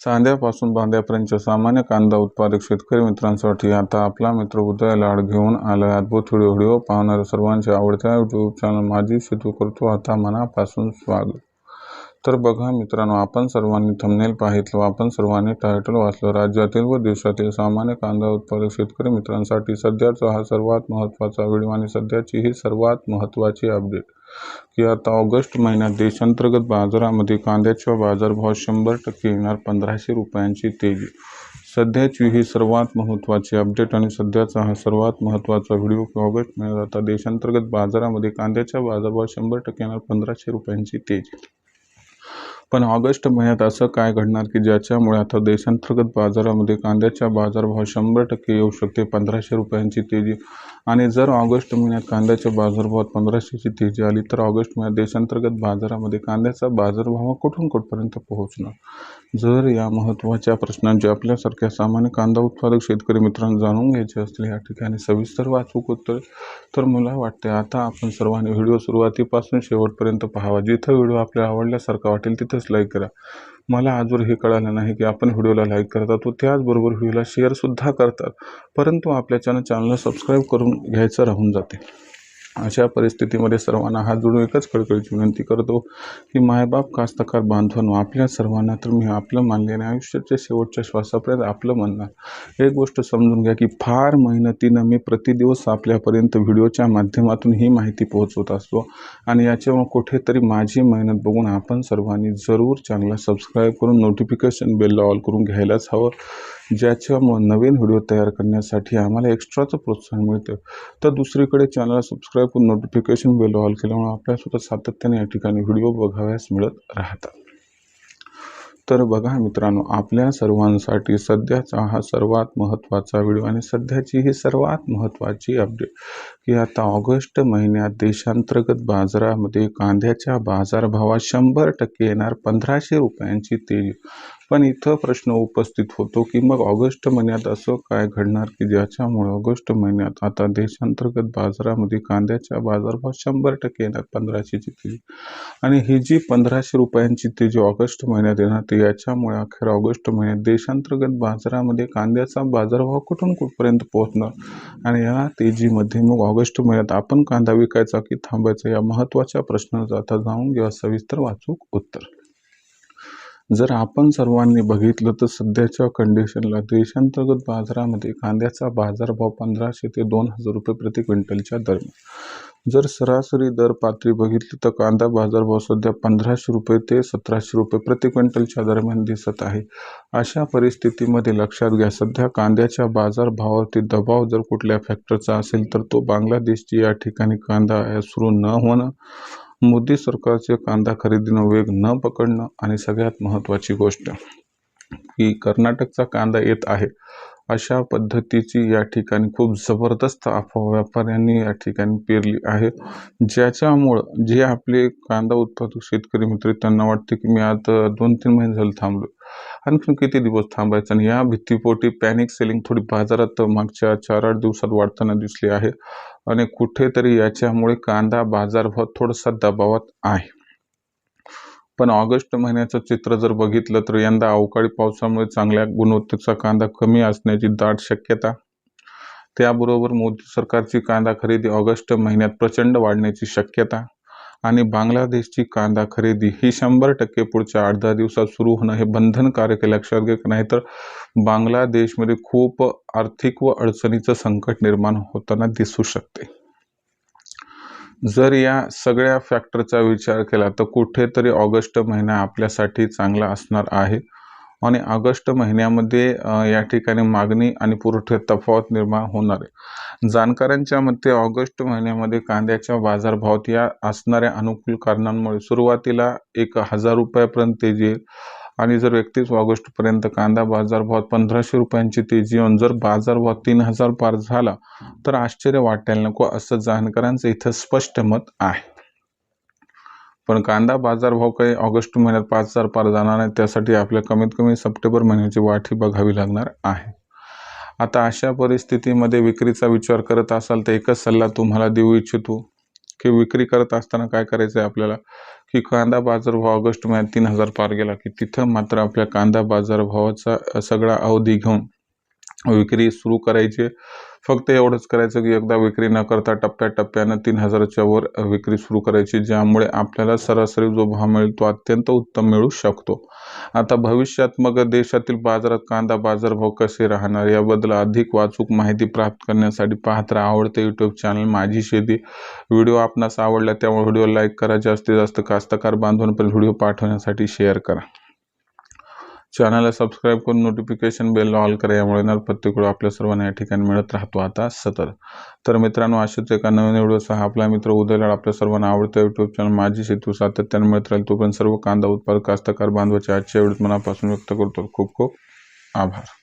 सांध्यापासून बांध्यापर्यंत सामान्य कांदा उत्पादक शेतकरी मित्रांसाठी आता आपला मित्र उदय लाड घेऊन आला अद्भुत व्हिडिओ व्हिडिओ पाहणाऱ्या सर्वांच्या आवडत्या यूट्यूब चॅनल माझी शेतू करतो. आता मनापासून स्वागत. तर बघा मित्रांनो आपण सर्वांनी थंबनेल पाहितलं आपण सर्वांनी टायटल वाचलं. राज्यातील व देशातील सामान्य कांदा उत्पादक शेतकरी मित्रांसाठी सध्याचा हा सर्वात महत्त्वाचा व्हिडिओ आणि सध्याची ही सर्वात महत्त्वाची अपडेट की आता ऑगस्ट महिन्यात देशांतर्गत बाजारामध्ये कांद्याचा बाजारभाव शंभर टक्के येणार पंधराशे रुपयांची तेजी. सध्याची ही सर्वात महत्त्वाची अपडेट आणि सध्याचा हा सर्वात महत्त्वाचा व्हिडिओ की ऑगस्ट महिन्यात आता देशांतर्गत बाजारामध्ये कांद्याचा बाजारभाव शंभर टक्के येणार पंधराशे रुपयांची तेजी. पण ऑगस्ट महिन्यात असं काय घडणार की ज्याच्यामुळे आता देशांतर्गत बाजारामध्ये कांद्याचा बाजारभाव शंभर टक्के येऊ शकते पंधराशे रुपयांची तेजी? आणि जर ऑगस्ट महिन्यात कांद्याच्या बाजारभावात पंधराशेची तेजी आली तर ऑगस्ट महिन्यात देशांतर्गत बाजारामध्ये कांद्याचा बाजारभाव कुठून कुठपर्यंत पोहोचणार? जर या महत्त्वाच्या प्रश्नांचे आपल्यासारख्या सामान्य कांदा उत्पादक शेतकरी मित्रांना जाणून घ्यायचे असतील या ठिकाणी सविस्तर वाचूक उत्तर तर मला वाटते आता आपण सर्वांनी व्हिडिओ सुरुवातीपासून शेवटपर्यंत पाहावा. जिथं व्हिडिओ आपल्याला आवडल्यासारखा वाटेल तिथं तिथंच लाईक करा. मला आजवर हे कळालं नाही की आपण व्हिडिओला लाईक करता तो त्याचबरोबर व्हिडिओला शेअरसुद्धा करतात. परंतु आपल्या चॅनल चॅनलला सबस्क्राईब करून घ्यायचं राहून जाते. अशा परिस्थितीमध्ये सर्वांना हात जोडून एकच कळकळीची विनंती करतो की मायबाप कास्तकार बांधवांनो आपल्या सर्वांना तर मी आपलं मानले आणि आयुष्याच्या शेवटच्या श्वासापर्यंत आपलं म्हणणार एक गोष्ट समजून घ्या की फार मेहनतीनं मी प्रतिदिवस आपल्यापर्यंत व्हिडिओच्या माध्यमातून ही माहिती पोहोचवत असतो आणि याच्यामुळे कुठेतरी माझी मेहनत बघून आपण सर्वांनी जरूर चॅनलला सबस्क्राईब करून नोटिफिकेशन बेलला ऑल करून घ्यायलाच हवं. ज्याच्यामुळं नवीन व्हिडिओ तयार करण्यासाठी आम्हाला एक्स्ट्राचं प्रोत्साहन मिळतं. तर दुसरीकडे चॅनलला सबस्क्राईब टाकून नोटिफिकेशन बेल ऑल केल्यामुळे आपल्यासुद्धा सातत्याने या ठिकाणी व्हिडिओ बघाव्यास मिळत राहतात. तर बघा मित्रांनो आपल्या सर्वांसाठी सध्याचा हा सर्वात महत्त्वाचा व्हिडिओ आणि सध्याची ही सर्वात महत्त्वाची अपडेट की आता ऑगस्ट महिन्यात देशांतर्गत बाजारामध्ये कांद्याच्या बाजारभावात शंभर टक्के येणार पंधराशे रुपयांची तेजी पण इथं प्रश्न उपस्थित होतो की मग ऑगस्ट महिन्यात असं काय घडणार की ज्याच्यामुळे ऑगस्ट महिन्यात आता देशांतर्गत बाजारामध्ये कांद्याच्या बाजारभाव शंभर टक्के येणार पंधराशेची तेजी. आणि ही जी पंधराशे रुपयांची तेजी ऑगस्ट महिन्यात येणार ते याच्यामुळे अखेर ऑगस्ट महिन्यात देशांतर्गत बाजारामध्ये कांद्याचा बाजारभाव कुठून कुठपर्यंत पोहोचणार? आणि या तेजीमध्ये मग ऑगस्ट महिन्यात आपण कांदा विकायचा की थांबायचा या महत्त्वाच्या प्रश्नाचा आता जाऊन घेऊया सविस्तर वाचूक उत्तर. जर आपण सर्वांनी बघितलं तर सध्याच्या कंडिशनला देशांतर्गत बाजारामध्ये कांद्याचा बाजारभाव पंधराशे ते दोन हजार रुपये प्रति क्विंटलच्या दरम्यान. जर सरासरी दर पातळी बघितली तर कांदा बाजारभाव सध्या पंधराशे रुपये ते सतराशे रुपये प्रति क्विंटलच्या दरम्यान दिसत आहे. अशा परिस्थितीमध्ये लक्षात घ्या सध्या कांद्याच्या बाजारभावावरती दबाव जर कुठल्या फॅक्टरचा असेल तर तो बांगलादेशची या ठिकाणी कांदा सुरू न होणं मोदी सरकारचे कांदा खरेदीनं वेग न पकडणं आणि सगळ्यात महत्त्वाची गोष्ट की कर्नाटकचा कांदा येत आहे. अशा पद्धतीची या ठिकाणी खूप जबरदस्त अफवा व्यापाऱ्यांनी या ठिकाणी पेरली आहे ज्याच्यामुळं जे आपले कांदा उत्पादक शेतकरी मित्र त्यांना वाटते की मी आता दोन तीन महिने झाले थांबलो आणखीन किती दिवस थांबायचं? आणि या भीतीपोटी पॅनिक सेलिंग थोडी बाजारात मागच्या चार आठ दिवसात वाढताना दिसली आहे. आणि कुठेतरी याच्यामुळे कांदा बाजारभाव थोडासा दबावात आहे. पण ऑगस्ट महिन्याचं चित्र जर बघितलं तर यंदा अवकाळी पावसामुळे चांगल्या गुणवत्तेचा कांदा कमी असण्याची दाट शक्यता. त्याबरोबर मोदी सरकारची कांदा खरेदी ऑगस्ट महिन्यात प्रचंड वाढण्याची शक्यता. आणि बांगलादेशची कांदा खरेदी ही शंभर टक्के पुढच्या आठ दहा दिवसात सुरू होणं हे बंधनकारक आहे लक्षात घ्या नाहीतर बांगलादेशमध्ये खूप आर्थिक व अडचणीचं संकट निर्माण होताना दिसू शकते. जर या सगळ्या फॅक्टरचा विचार केला तर कुठेतरी ऑगस्ट महिना आपल्यासाठी चांगला असणार आहे. आणि ऑगस्ट महिन्यामध्ये या ठिकाणी मागणी आणि पुरवठ्यात तफावत निर्माण होणार आहे. जाणकारांच्या मते ऑगस्ट महिन्यामध्ये कांद्याच्या बाजारभावात या असणाऱ्या अनुकूल कारणांमुळे सुरुवातीला एक हजार रुपयापर्यंत तेजी येईल. आणि जर एकतीस ऑगस्टपर्यंत कांदा बाजारभावात पंधराशे रुपयांची तेजी येऊन जर बाजारभाव तीन हजार पार झाला तर आश्चर्य वाटायला नको असं जाणकारांचं इथं स्पष्ट मत आहे. पण कांदा बाजारभाव काही ऑगस्ट महिन्यात पाच हजार पार जाणार नाही त्यासाठी आपल्या कमीत कमी सप्टेंबर महिन्याची वाट ही बघावी लागणार आहे. आता अशा परिस्थितीमध्ये विक्रीचा विचार करत असाल तर एकच सल्ला तुम्हाला देऊ इच्छितो की विक्री करत असताना काय करायचं आहे आपल्याला? की कांदा बाजारभाव ऑगस्ट महिन्यात तीन हजार पार गेला की तिथं मात्र आपल्या कांदा बाजारभावाचा सगळा अवधी घेऊन विक्री सुरू करायची. आहे. फक्त एवढंच करायचं की एकदा विक्री न करता टप्प्याटप्प्यानं तीन हजाराच्या वर विक्री सुरू करायची ज्यामुळे आपल्याला सरासरी जो भाव मिळेल तो अत्यंत उत्तम मिळू शकतो. आता भविष्यात मग देशातील बाजारात कांदा बाजारभाव कसे राहणार याबद्दल अधिक वाचूक माहिती प्राप्त करण्यासाठी पाहत राहा. आवडते यूट्यूब चॅनल माझी शेती. व्हिडिओ आपणास आवडला त्यामुळे व्हिडिओ लाईक करा. जास्तीत जास्त कास्तकार बांधवांपर्यंत व्हिडिओ पाठवण्यासाठी शेअर करा. चॅनलला सबस्क्राईब करून नोटिफिकेशन बेल ऑल करा यामुळे येणार प्रत्येक वेळ आपल्या सर्वांना या ठिकाणी मिळत राहतो आता सतत. तर मित्रांनो अशाच एका नवीन व्हिडिओसह आपला मित्र उदयलाड आपल्या सर्वांना आवडतं यूट्यूब चॅनल माझी सेतू सातत्याने मिळत राहील. तोपर्यंत सर्व कांदा उत्पादक कास्तकार बांधवाचे आजच्या वेळेत मनापासून व्यक्त करतो. खूप खूप आभार.